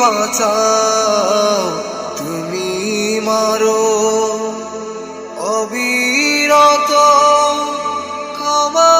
বাঁচাও তুমি মারো। অবিরত ক্ষমা